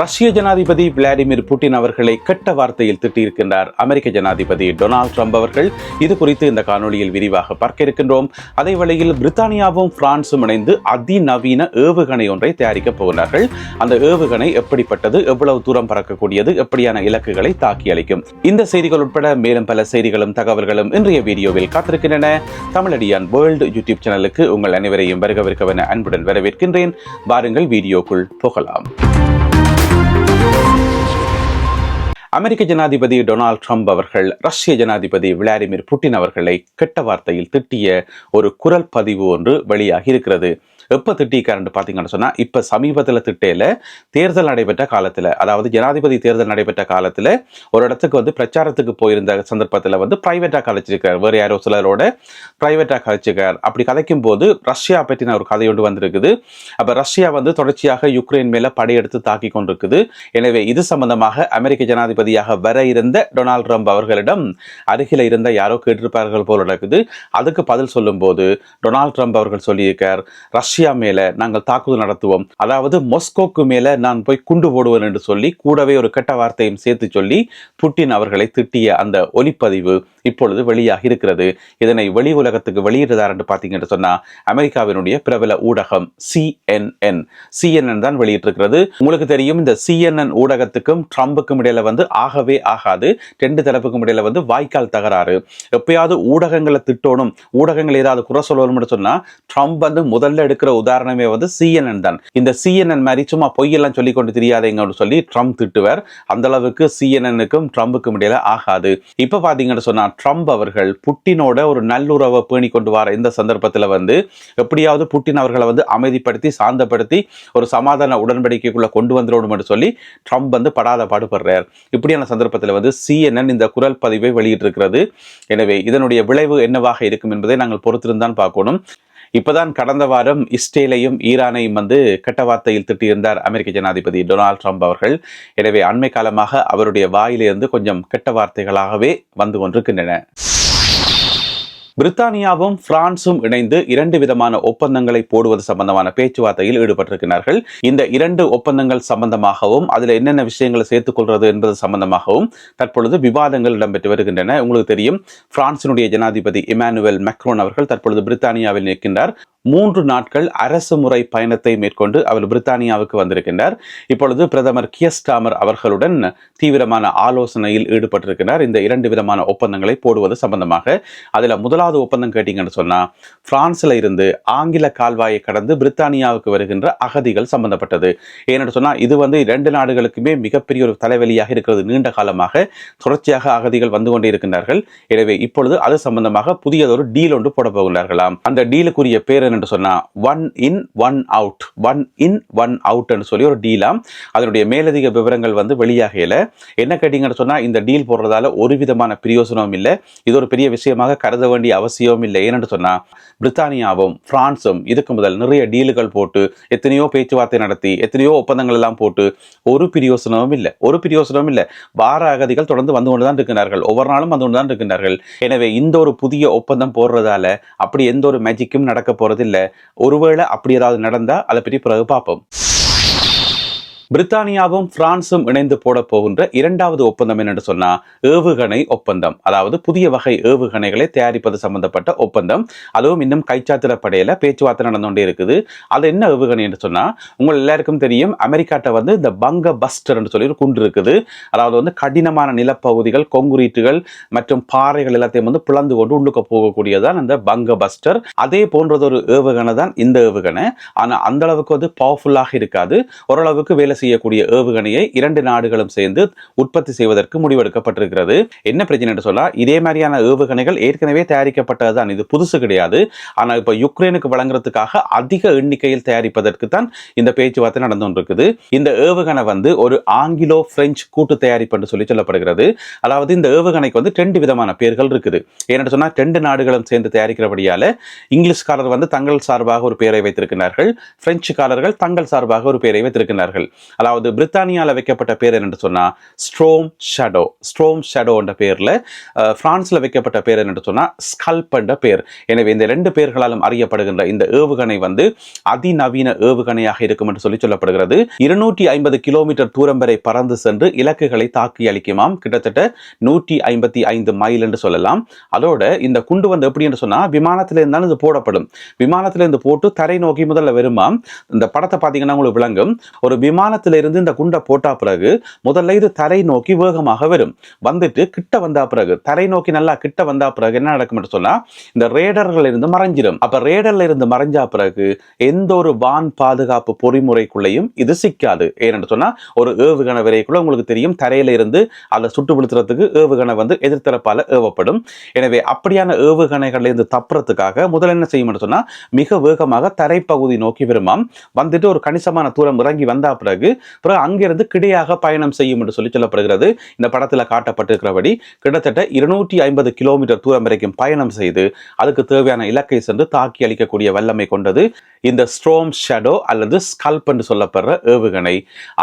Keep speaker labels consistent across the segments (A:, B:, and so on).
A: ரஷ்ய ஜனாதிபதி Vladimir Putin அவர்களை கெட்ட வார்த்தையில் திட்டியிருக்கின்றார் அமெரிக்க ஜனாதிபதி டொனால்ட் ட்ரம்ப் அவர்கள். இது குறித்து இந்த காணொளியில் விரிவாக பார்க்க இருக்கின்றோம். அதே வேளையில் பிரித்தானியாவும் பிரான்சும் இணைந்து அதிநவீன ஏவுகணை ஒன்றை தயாரிக்கப் போகிறார்கள் அந்த ஏவுகணை எப்படிப்பட்டது எவ்வளவு தூரம் பறக்கக்கூடியது எப்படியான இலக்குகளை தாக்கி அளிக்கும்? இந்த செய்திகள் உட்பட மேலும் பல செய்திகளும் தகவல்களும் இன்றைய வீடியோவில் காத்திருக்கின்றன. தமிழடியான் வேர்ல்டு யூடியூப் சேனலுக்கு உங்கள் அனைவரையும் வருகவிருக்கவென அன்புடன் வரவேற்கின்றேன். வாருங்கள் வீடியோக்குள் போகலாம். Thank you. அமெரிக்க ஜனாதிபதி டொனால்ட் ட்ரம்ப் அவர்கள் ரஷ்ய ஜனாதிபதி விளாடிமிர் புட்டின் அவர்களை கெட்ட வார்த்தையில் திட்டிய ஒரு குரல் பதிவு ஒன்று வெளியாகி இருக்கிறது. எப்போ திட்டிக்காரன்னு பார்த்தீங்கன்னு சொன்னால் இப்போ சமீபத்தில் திட்டையில் தேர்தல் நடைபெற்ற காலத்தில் அதாவது ஜனாதிபதி தேர்தல் நடைபெற்ற காலத்தில் ஒரு இடத்துக்கு வந்து பிரச்சாரத்துக்கு போயிருந்த சந்தர்ப்பத்தில் வந்து ப்ரைவேட்டாக கதைச்சிருக்கார் வேறு யாரோ சிலரோட ப்ரைவேட்டாக கதைச்சிருக்கார் அப்படி கதைக்கும் போது ரஷ்யா பற்றின ஒரு கதை ஒன்று வந்திருக்குது. அப்போ ரஷ்யா வந்து தொடர்ச்சியாக யுக்ரைன் மேலே படையெடுத்து தாக்கி கொண்டிருக்குது. எனவே இது சம்பந்தமாக அமெரிக்க ஜனாதிபதி ஜனாதிபதியாக வர இருந்த டொனால்ட் ட்ரம்ப் அவர்களிடம் அருகில் இருந்த யாரோ கேட்டிருப்பார்கள் போல நடக்குது. அதுக்கு பதில் சொல்லும்போது டொனால்ட் ட்ரம்ப் அவர்கள் சொல்லியிருக்கார் ரஷ்யா மேல நாங்கள் தாக்குதல் நடத்துவோம். அதாவது மொஸ்கோக்கு மேல நான் போய் குண்டு போடுவேன் என்று சொல்லி கூடவே ஒரு கெட்ட வார்த்தையும் சேர்த்து சொல்லி புட்டின் அவர்களை திட்டிய அந்த ஒலிப்பதிவு இப்பொழுது வெளியாகி இருக்கிறது. இதனை வெளி உலகத்துக்கு வெளியிடுறார் என்று பார்த்தீங்கன்னு சொன்னா அமெரிக்காவினுடைய பிரபல ஊடகம் சிஎன்என் சிஎன்என் தான் வெளியிட்டிருக்கிறது. உங்களுக்கு தெரியும் இந்த சிஎன்என் ஊடகத்துக்கும் ட்ரம்புக்கும் இடையில வந்து ஆகவே ஆகாது. ரெண்டு தரப்புக்கும் இடையில வந்து வாய்க்கால் தகராறு. எப்பயாவது ஊடகங்களை திட்டணும் ஊடகங்கள் ஏதாவது குறை சொல்லணும்னு சொன்னா ட்ரம்ப் வந்து முதல்ல எடுக்கிற உதாரணமே வந்து சிஎன்என் தான். இந்த சிஎன்என் மாதிரி சும்மா பொய்யெல்லாம் சொல்லி கொண்டு தெரியாதீங்கன்னு சொல்லி ட்ரம்ப் திட்டுவார். அந்த அளவுக்கு சிஎன்என்னுக்கும் ட்ரம்புக்கும் இடையில ஆகாது. இப்ப பாத்தீங்கன்னு சொன்னா ட்ரம்ப் அவர்கள் புட்டினோட ஒரு நல்லுறவை பேணி கொண்டு வர இந்த சந்தர்ப்பத்தில் வந்து எப்படியாவது புட்டின் அவர்களை வந்து அமைதிப்படுத்தி சாந்தப்படுத்தி ஒரு சமாதான உடன்படிக்கைக்குள்ளே கொண்டு வந்துடணும் என்று சொல்லி ட்ரம்ப் வந்து படாத பாடுபடுறார். இப்படியான சந்தர்ப்பத்தில் வந்து சிஎன்என் இந்த குரல் பதிவை வெளியிட்டிருக்கிறது. எனவே இதனுடைய விளைவு என்னவாக இருக்கும் என்பதை நாங்கள் பொறுத்திருந்தான் பார்க்கணும். இப்பதான் கடந்த வாரம் இஸ்ரேலையும் ஈரானையும் வந்து கெட்ட வார்த்தையில் திட்டியிருந்தார் அமெரிக்க ஜனாதிபதி டொனால்ட் ட்ரம்ப் அவர்கள். எனவே அண்மை காலமாக அவருடைய வாயிலிருந்து கொஞ்சம் கெட்ட வார்த்தைகளாகவே வந்து கொண்டிருக்கின்றன. பிரித்தானியாவும் பிரான்சும் இணைந்து இரண்டு விதமான ஒப்பந்தங்களை போடுவது சம்பந்தமான பேச்சுவார்த்தையில் ஈடுபட்டிருக்கிறார்கள். இந்த இரண்டு ஒப்பந்தங்கள் சம்பந்தமாகவும் அதில் என்னென்ன விஷயங்களை சேர்த்துக் கொள்வது என்பது சம்பந்தமாகவும் தற்பொழுது விவாதங்கள் இடம்பெற்று வருகின்றன. உங்களுக்கு தெரியும் பிரான்சினுடைய ஜனாதிபதி இமானுவேல் மெக்ரோன் அவர்கள் தற்பொழுது பிரித்தானியாவில் நிற்கின்றார். மூன்று நாட்கள் அரசு முறை பயணத்தை மேற்கொண்டு அவர் பிரித்தானியாவுக்கு வந்திருக்கின்றார். இப்பொழுது பிரதமர் கியஸ்டாமர் அவர்களுடன் தீவிரமான ஆலோசனையில் ஈடுபட்டிருக்கிறார். இந்த இரண்டு விதமான ஒப்பந்தங்களை போடுவது சம்பந்தமாக. அதில் முதலாவது ஒப்பந்தம் கேட்டீங்கன்னு சொன்னால் பிரான்ஸில் இருந்து ஆங்கில கால்வாயை கடந்து பிரித்தானியாவுக்கு வருகின்ற அகதிகள் சம்பந்தப்பட்டது. ஏன்னு சொன்னால் இது வந்து இரண்டு நாடுகளுக்குமே மிகப்பெரிய ஒரு தலைவலியாக இருக்கிறது. நீண்ட காலமாக தொடர்ச்சியாக அகதிகள் வந்து கொண்டே இருக்கின்றார்கள். எனவே இப்பொழுது அது சம்பந்தமாக புதியதொரு டீல் ஒன்று போட போகின்றார்களாம். அந்த டீலுக்குரிய பேர் என்று சொன்னா one in one out one in one அவுட்னு சொல்லி ஒரு டீலாம் அதனுடைய மேலதிக விவரங்கள் வந்து வெளியாகையில என்ன கேட்டிங்கன்னு சொன்னால் இந்த டீல் போடுறதால ஒரு விதமான பிரயோசனமும் இல்லை. இது ஒரு பெரிய விஷயமாக கருத வேண்டிய அவசியமும் இல்லை. ஏன்னு சொன்னா பிரித்தானியாவும் பிரான்சும் இதுக்கு முதல் நிறைய டீலுகள் போட்டு எத்தனையோ பேச்சுவார்த்தை நடத்தி எத்தனையோ ஒப்பந்தங்கள் எல்லாம் போட்டு ஒரு பிரயோசனமும் இல்லை. ஒரு பிரயோசனமும் இல்லை. வார அகதிகள் தொடர்ந்து வந்து கொண்டு தான் இருக்கிறார்கள் ஒவ்வொரு நாளும் வந்து கொண்டு தான் இருக்கின்றார்கள். எனவே இந்த ஒரு புதிய ஒப்பந்தம் போடுறதால அப்படி எந்த ஒரு மேஜிக்கும் நடக்க போறது இல்லை. ஒருவேளை அப்படி ஏதாவது நடந்தா அதை பற்றி பிறகு பார்ப்போம். பிரித்தானியாவும் பிரான்சும் இணைந்து போட போகின்ற இரண்டாவது ஒப்பந்தம் என்னென்று சொன்னா ஏவுகணை ஒப்பந்தம். அதாவது புதிய வகை ஏவுகணைகளை தயாரிப்பது சம்பந்தப்பட்ட ஒப்பந்தம். அதுவும் இன்னும் கைச்சாத்திர படையில பேச்சுவார்த்தை நடந்து கொண்டே இருக்குது. அது என்ன ஏவுகணை என்று சொன்னா உங்கள் எல்லாருக்கும் தெரியும் அமெரிக்காட்ட வந்து இந்த பங்க பஸ்டர் என்று சொல்லி ஒரு குண்டு இருக்குது. அதாவது வந்து கடினமான நிலப்பகுதிகள் கொங்குரீட்டுகள் மற்றும் பாறைகள் எல்லாத்தையும் வந்து பிளந்து கொண்டு உள்ளுக்க போகக்கூடியதான் அந்த பங்க பஸ்டர். அதே போன்றது ஒரு ஏவுகணை தான் இந்த ஏவுகணை. ஆனா அந்த அளவுக்கு வந்து பவர்ஃபுல்லாக இருக்காது. ஓரளவுக்கு வேலை செய்யக்கூடிய ஏவுகணையை இரண்டு நாடுகளும் சேர்ந்து உற்பத்தி செய்வதற்கு முடிவெடுக்கப்பட்டிருக்கிறது. என்ன பிரச்சனை என்று சொன்னா இதே மாதிரியான ஏவுகணைகள் ஏற்கனவே தயாரிக்கப்பட்டதுதான். இது புதுசு கிடையாது. ஆனால் இப்போ யுக்ரைனுக்கு வழங்குறதுக்காக அதிக எண்ணிக்கையில் தயாரிப்பதற்கு தான் இந்த பேச்சுவார்த்தை நடந்து கொண்டிருக்குது. இந்த ஏவுகணை வந்து ஒரு ஆங்கிலோ பிரெஞ்சு கூட்டு தயாரிப்பு என்று சொல்லி சொல்லப்படுகிறது. அதாவது இந்த ஏவுகணைக்கு வந்து ரெண்டு விதமான பேர்கள் இருக்குது. ஏன்னு சொன்னா ரெண்டு நாடுகளும் சேர்ந்து தயாரிக்கிறபடியால் இங்கிலீஷ்காரர் வந்து தங்கள் சார்பாக ஒரு பெயரை வைத்திருக்கிறார்கள். பிரெஞ்சுக்காரர்கள் தங்கள் சார்பாக ஒரு பெயரை வைத்திருக்கிறார்கள். அதாவது பிரித்தானியாவில் வைக்கப்பட்ட பேர் என்னென்று சொன்னால் ஸ்ட்ரோம் ஷடோ ஸ்ட்ரோம் ஷடோன்ற என்ற பேர்ல வைக்கப்பட்ட பேர் என்னென்று சொன்னா ஸ்கல்ப் என்ற பேர். எனவே இந்த ரெண்டு பேர்களாலும் அறியப்படுகின்ற இந்த ஏவுகணை வந்து அதிநவீன ஏவுகணையாக இருக்கும் என்று சொல்லி சொல்லப்படுகிறது. இருநூற்றி ஐம்பது கிலோமீட்டர் தூரம் வரை பறந்து சென்று இலக்குகளை தாக்கி அளிக்குமாம். கிட்டத்தட்ட நூற்றி ஐம்பத்தி ஐந்து மைல் என்று சொல்லலாம். அதோட இந்த குண்டு வந்து எப்படி என்று சொன்னால் விமானத்தில் இருந்தாலும் இது போடப்படும். விமானத்திலிருந்து போட்டு தரை நோக்கி முதல்ல வருமாம். இந்த படத்தை பார்த்தீங்கன்னா உங்களுக்கு விளங்கும். ஒரு விமான இருந்து இந்த குண்டை போட்டா பிறகு முதல்ல இது தரை நோக்கி வேகமாக வரும். வந்துட்டு கிட்ட வந்தா பிறகு தரை நோக்கி நல்லா கிட்ட வந்தா பிறகு என்ன நடக்கும் என்று சொன்னா இந்த ரேடர்கள் இருந்து மறைஞ்சிடும் அப்ப ரேடர்ல இருந்து மறைஞ்சா பிறகு எந்த ஒரு வான் பாதுகாப்பு பொறிமுறைக்குள்ளேயும் இது சிக்காது. ஏனென்று சொன்னா ஒரு ஏவுகணை விரைக்குள்ள உங்களுக்கு தெரியும் தரையில இருந்து அதை சுட்டு விழுத்துறதுக்கு ஏவுகணை வந்து எதிர்த்தரப்பால ஏவப்படும். எனவே அப்படியான ஏவுகணைகள்ல இருந்து தப்புறதுக்காக முதல்ல என்ன செய்யும் சொன்னா மிக வேகமாக தரைப்பகுதி நோக்கி விரும்பம். வந்துட்டு ஒரு கணிசமான தூரம் இறங்கி வந்தா பிறகு பிறகு அங்கிருந்து கிடையாக பயணம் செய்யும் என்று சொல்லி சொல்லப்படுகிறது. இந்த படத்துல காட்டப்பட்டிருக்கிறபடி கிட்டத்தட்ட இருநூற்றி ஐம்பது கிலோமீட்டர் தூரம் வரைக்கும் பயணம் செய்து அதுக்கு தேவையான இலக்கை சென்று தாக்கி அளிக்கக்கூடிய வல்லமை கொண்டது இந்த ஸ்ட்ரோம் ஷேடோ அல்லது ஸ்கல்ப் என்று சொல்லப்படுற ஏவுகணை.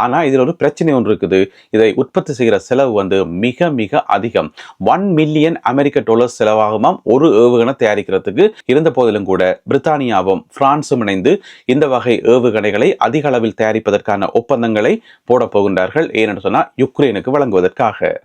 A: ஆனால் இதில் ஒரு பிரச்சனை ஒன்று இருக்குது. இதை உற்பத்தி செய்கிற செலவு வந்து மிக மிக அதிகம். ஒன் மில்லியன் அமெரிக்க டாலர் செலவாகுமாம் ஒரு ஏவுகணை தயாரிக்கிறதுக்கு. இருந்த போதிலும் கூட பிரித்தானியாவும் பிரான்சும் இணைந்து இந்த வகை ஏவுகணைகளை அதிக அளவில் தயாரிப்பதற்கான ஒப்பந்தங்களை போடப் போகின்றார்கள். ஏனென்று சொன்னால் யுக்ரைனுக்கு வழங்குவதற்காக.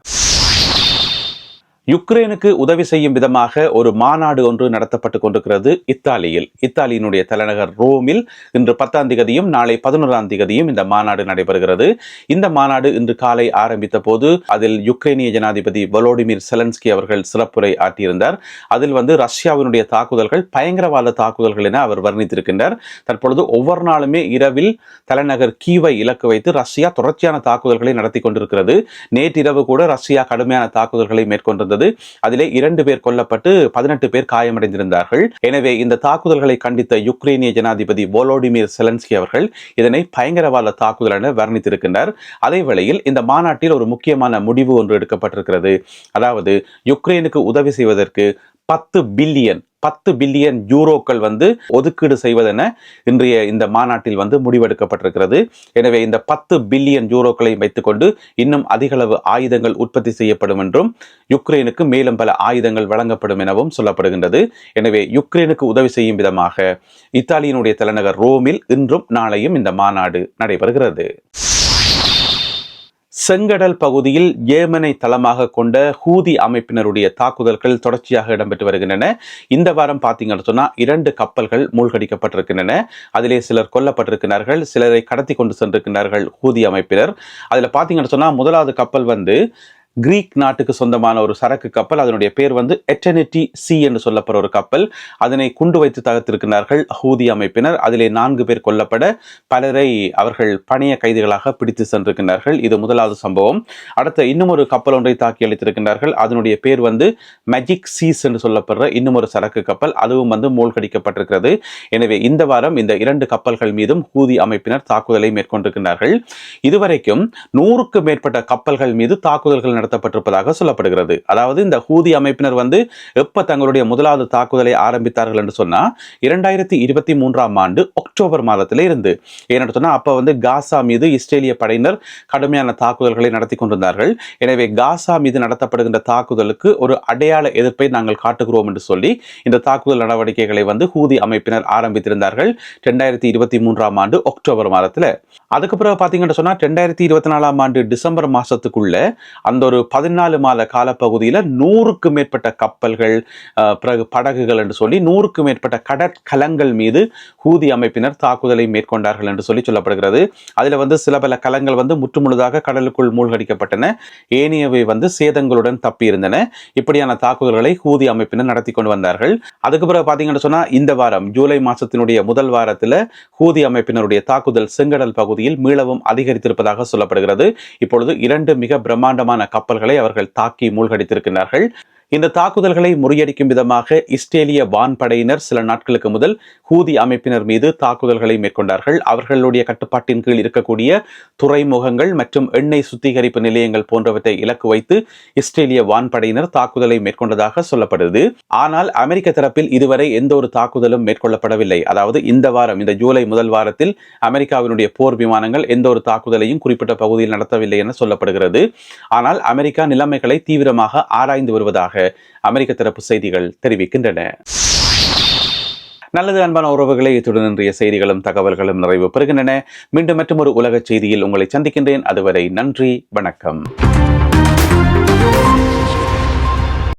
A: யுக்ரைனுக்கு உதவி செய்யும் விதமாக ஒரு மாநாடு ஒன்று நடத்தப்பட்டு கொண்டிருக்கிறது இத்தாலியில். இத்தாலியினுடைய தலைநகர் ரோமில் இன்று பத்தாம் திகதியும் நாளை பதினோராம் திகதியும் இந்த மாநாடு நடைபெறுகிறது. இந்த மாநாடு இன்று காலை ஆரம்பித்த போது அதில் யுக்ரைனிய ஜனாதிபதி வலோடிமிர் செலன்ஸ்கி அவர்கள் சிறப்புரை ஆற்றியிருந்தார். அதில் வந்து ரஷ்யாவினுடைய தாக்குதல்கள் பயங்கரவாத தாக்குதல்கள் என அவர் வர்ணித்திருக்கின்றார். தற்பொழுது ஒவ்வொரு நாளுமே இரவில் தலைநகர் கீவை இலக்கு வைத்து ரஷ்யா தொடர்ச்சியான தாக்குதல்களை நடத்தி கொண்டிருக்கிறது. நேற்றிரவு கூட ரஷ்யா கடுமையான தாக்குதல்களை மேற்கொண்டிருந்தது. அதிலே இரண்டு பேர் கொல்லப்பட்டு பதினெட்டு பேர் காயமடைந்திருந்தார்கள். எனவே இந்த தாக்குதல்களை கண்டித்த யுக்ரைனிய ஜனாதிபதி போலோடிமிர் செலன்ஸ்கி அவர்கள் இதனை பயங்கரவாத தாக்குதல் என வர்ணித்திருக்கின்றார். அதே வேளையில் இந்த மாநாட்டில் ஒரு முக்கியமான முடிவு ஒன்று எடுக்கப்பட்டிருக்கிறது. அதாவது யுக்ரைனுக்கு உதவி செய்வதற்கு பத்து பில்லியன் பத்து பில்லியன் யூரோக்கள் வந்து ஒதுக்கீடு செய்வதென இன்றைய இந்த மாநாட்டில் வந்து முடிவெடுக்கப்பட்டிருக்கிறது. எனவே இந்த பத்து பில்லியன் யூரோக்களை வைத்துக்கொண்டு இன்னும் அதிகளவு ஆயுதங்கள் உற்பத்தி செய்யப்படும் என்றும் யுக்ரைனுக்கு மேலும் பல ஆயுதங்கள் வழங்கப்படும் எனவும் சொல்லப்படுகின்றது. எனவே யுக்ரைனுக்கு உதவி செய்யும் விதமாக இத்தாலியினுடைய தலைநகர் ரோமில் இன்றும் நாளையும் இந்த மாநாடு நடைபெறுகிறது. செங்கடல் பகுதியில் ஏமனை தளமாக கொண்ட ஹூதி அமைப்பினருடைய தாக்குதல்கள் தொடர்ச்சியாக இடம்பெற்று வருகின்றன. இந்த வாரம் பார்த்தீங்கன்னு சொன்னா இரண்டு கப்பல்கள் மூழ்கடிக்கப்பட்டிருக்கின்றன. அதிலே சிலர் கொல்லப்பட்டிருக்கிறார்கள் சிலரை கடத்தி கொண்டு சென்றிருக்கிறார்கள் ஹூதி அமைப்பினர். அதில் பார்த்தீங்கன்னு சொன்னா முதலாவது கப்பல் வந்து கிரீக் நாட்டுக்கு சொந்தமான ஒரு சரக்கு கப்பல். அதனுடைய பேர் வந்து எட்டனிட்டி சி என்று சொல்லப்படுற ஒரு கப்பல். அதனை குண்டு வைத்து தகர்த்திருக்கிறார்கள் ஹூதி அமைப்பினர். அதிலே நான்கு பேர் கொல்லப்பட பலரை அவர்கள் பணிய கைதிகளாக பிடித்து சென்றிருக்கிறார்கள். இது முதலாவது சம்பவம். அடுத்த இன்னும் ஒரு கப்பல் ஒன்றை தாக்கி அளித்திருக்கிறார்கள். அதனுடைய பேர் வந்து மேஜிக் சீஸ் என்று சொல்லப்படுற இன்னும் ஒரு சரக்கு கப்பல். அதுவும் வந்து மூழ்கடிக்கப்பட்டிருக்கிறது. எனவே இந்த வாரம் இந்த இரண்டு கப்பல்கள் மீதும் ஹூதி அமைப்பினர் தாக்குதலை மேற்கொண்டிருக்கிறார்கள். இதுவரைக்கும் நூறுக்கு மேற்பட்ட கப்பல்கள் மீது தாக்குதல்கள் நடத்தப்பட்டிருப்பதாக சொல்லப்படுகிறது. அதாவது இந்த ஹூதி அமைப்பினர் வந்து எப்ப தங்களுடைய முதலாவது தாக்குதலை ஆரம்பித்தார்கள் என்று சொன்னா இரண்டாயிரத்தி இருபத்தி மூன்றாம் ஆண்டு அக்டோபர் மாதத்தில் இருந்து. ஏன்னு சொன்னா அப்ப வந்து காசா மீது இஸ்ரேலிய படையினர் கடுமையான தாக்குதல்களை நடத்தி கொண்டிருந்தார்கள். எனவே காசா மீது நடத்தப்படுகின்ற தாக்குதலுக்கு ஒரு அடையாள எதிர்ப்பை நாங்கள் காட்டுகிறோம் என்று சொல்லி இந்த தாக்குதல் நடவடிக்கைகளை வந்து ஹூதி அமைப்பினர் ஆரம்பித்திருந்தார்கள் ரெண்டாயிரத்தி இருபத்தி மூன்றாம் ஆண்டு அக்டோபர் மாதத்தில். அதுக்கு பிறகு பார்த்தீங்கன்னு சொன்னா ரெண்டாயிரத்தி இருபத்தி நாலாம் ஆண்டு டிசம்பர் மாசத்துக்குள்ள அந்த ஒரு ஒரு பதினாலு மாத காலப்பகுதியில் நூறுக்கு மேற்பட்ட கப்பல்கள் பிறகு படகுகள் என்று சொல்லி நூறுக்கு மேற்பட்ட கடற்கலங்கள் மீது ஹூதி அமைப்பினர் தாக்குதலை மேற்கொண்டார்கள் என்று சொல்லி சொல்லப்படுகிறது. அதில் வந்து சில பல கலங்கள் வந்து முற்றுமுழுதாக கடலுக்குள் மூழ்கடிக்கப்பட்டன. ஏனையவை வந்து சேதங்களுடன் தப்பியிருந்தன. இப்படியான தாக்குதல்களை ஹூதி அமைப்பினர் நடத்தி கொண்டு வந்தார்கள். அதுக்கு பிறகு பார்த்தீங்கன்னு சொன்னால் இந்த வாரம் ஜூலை மாதத்தினுடைய முதல் வாரத்தில் ஹூதி அமைப்பினருடைய தாக்குதல் செங்கடல் பகுதியில் மீளவும் அதிகரித்திருப்பதாக சொல்லப்படுகிறது. இப்பொழுது இரண்டு மிக பிரம்மாண்டமான கப்பல்களை அவர்கள் தாக்கி மூழ்கடித்திருக்கிறார்கள் இந்த தாக்குதல்களை முறியடிக்கும் விதமாக இஸ்ரேலிய வான்படையினர் சில நாட்களுக்கு முதல் ஹூதி அமைப்பினர் மீது தாக்குதல்களை மேற்கொண்டார்கள். அவர்களுடைய கட்டுப்பாட்டின் கீழ் இருக்கக்கூடிய துறைமுகங்கள் மற்றும் எண்ணெய் சுத்திகரிப்பு நிலையங்கள் போன்றவற்றை இலக்கு வைத்து இஸ்ரேலிய வான்படையினர் தாக்குதலை மேற்கொண்டதாக சொல்லப்படுது. ஆனால் அமெரிக்க தரப்பில் இதுவரை எந்த ஒரு தாக்குதலும் மேற்கொள்ளப்படவில்லை. அதாவது இந்த வாரம் இந்த ஜூலை முதல் வாரத்தில் அமெரிக்காவினுடைய போர் விமானங்கள் எந்த ஒரு தாக்குதலையும் குறிப்பிட்ட பகுதியில் நடத்தவில்லை என சொல்லப்படுகிறது. ஆனால் அமெரிக்கா நிலைமைகளை தீவிரமாக ஆராய்ந்து வருவதாக வருவதாக அமெரிக்க தரப்பு செய்திகள் தெரிவிக்கின்றன. நல்லது அன்பான உறவுகளை இத்துடன் இன்றைய செய்திகளும் தகவல்களும் நிறைவு பெறுகின்றன. மீண்டும் மற்றும் ஒரு உலக செய்தியில் உங்களை சந்திக்கின்றேன். அதுவரை நன்றி வணக்கம்.